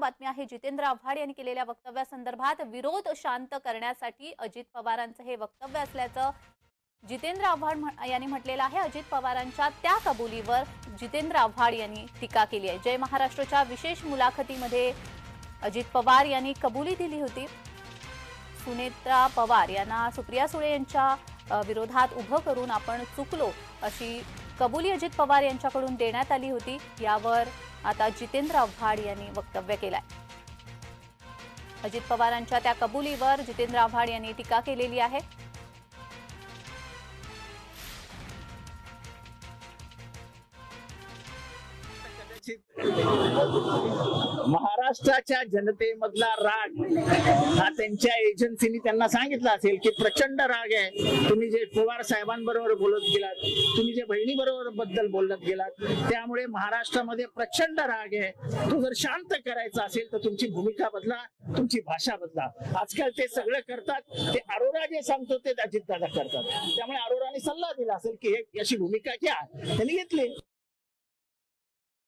बातमी आहे जितेंद्र आव्हाड यांनी केलेल्या वक्तव्यासंदर्भात विरोध शांत करण्यासाठी अजित पवारांचं हे वक्तव्य असल्याचं जितेंद्र आव्हाड म्ह- यांनी म्हटलेलं आहे. अजित पवारांच्या त्या कबुलीवर जितेंद्र आव्हाड यांनी टीका केली आहे. जय महाराष्ट्राच्या विशेष मुलाखतीमध्ये अजित पवार यांनी कबुली दिली होती. सुनेत्रा पवार यांना सुप्रिया सुळे यांच्या विरोधात उभं करून आपण चुकलो अशी कबुली अजित पवार यांच्याकडून देण्यात आली होती यावर आता जितेंद्र आव्हाड यांनी वक्तव्य केलंय. अजित पवारांच्या त्या कबुलीवर जितेंद्र आव्हाड यांनी टीका केलेली आहे. महाराष्ट्राच्या जनतेमधला राग हा त्यांच्या एजन्सीनी त्यांना सांगितला असेल की प्रचंड राग आहे. तुम्ही जे पवार साहेबांबरोबर बोलत गेलात तुम्ही जे बहिणी बरोबर बद्दल बोलत गेलात त्यामुळे महाराष्ट्रामध्ये प्रचंड राग आहे. तो जर शांत करायचा असेल तर तुमची भूमिका बदला तुमची भाषा बदला. आजकाल ते सगळं करतात ते अरोरा जे सांगतो ते अजितदादा करतात. त्यामुळे अरोराने सल्ला दिला असेल की हे अशी भूमिका घ्या. त्यांनी घेतली.